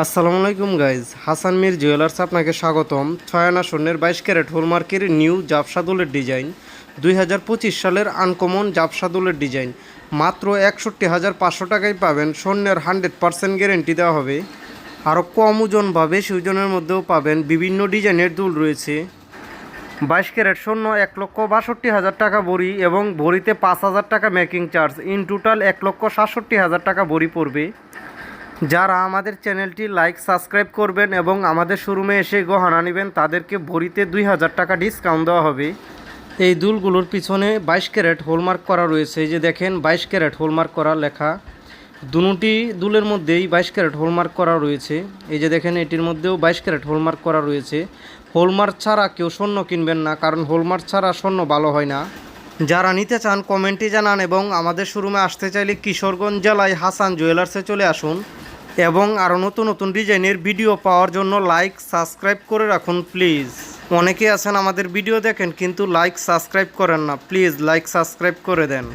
আসসালামু আলাইকুম guys Hasan Mir jewellers আপনাকে স্বাগতম। ছয় আনা স্বর্ণের বাইশ ক্যারেট হোলমার্কের নিউ জাপসাদুলের ডিজাইন দুই হাজার পঁচিশ সালের আনকমন জাপসাদুলের ডিজাইন মাত্র একষট্টি হাজার পাঁচশো টাকায় পাবেন। স্বর্ণের হান্ড্রেড পার্সেন্ট গ্যারেন্টি দেওয়া হবে। আরও কম ওজন বা বেশি ওজনের মধ্যেও পাবেন বিভিন্ন ডিজাইনের দুল রয়েছে। বাইশ ক্যারেট শূন্য এক লক্ষ বাষট্টি হাজার টাকা বড়ি এবং ভরিতে পাঁচ হাজার টাকা মেকিং চার্জ ইন টোটাল এক লক্ষ সাতষট্টি হাজার টাকা বড়ি পড়বে। যারা আমাদের চ্যানেলটি লাইক, সাবস্ক্রাইব করবেন এবং আমাদের শোরুমে এসে গহনা নেবেন, তাদেরকে ভরিতে দুই হাজার টাকা ডিসকাউন্ট দেওয়া হবে। এই দুলগুলোর পিছনে বাইশ ক্যারেট হোলমার্ক করা রয়েছে। এই যে দেখেন, বাইশ ক্যারেট হোলমার্ক করা লেখা। দুটি দুলের মধ্যেই বাইশ ক্যারেট হোলমার্ক করা রয়েছে। এই যে দেখেন, এটির মধ্যেও বাইশ ক্যারেট হোলমার্ক করা রয়েছে। হোলমার্ক ছাড়া কেউ স্বর্ণ কিনবেন না, কারণ হোলমার্ক ছাড়া স্বর্ণ ভালো হয় না। যারা নিতে চান, কমেন্টে জানান এবং আমাদের শোরুমে আসতে চাইলে কিশোরগঞ্জ জেলায় হাসান জুয়েলার্সে চলে আসুন। এবং আরও নতুন নতুন ডিজাইনের ভিডিও পাওয়ার জন্য লাইক সাবস্ক্রাইব করে রাখুন প্লিজ অনেকে আছেন আমাদের ভিডিও দেখেন, কিন্তু লাইক সাবস্ক্রাইব করেন না। প্লিজ লাইক সাবস্ক্রাইব করে দেন।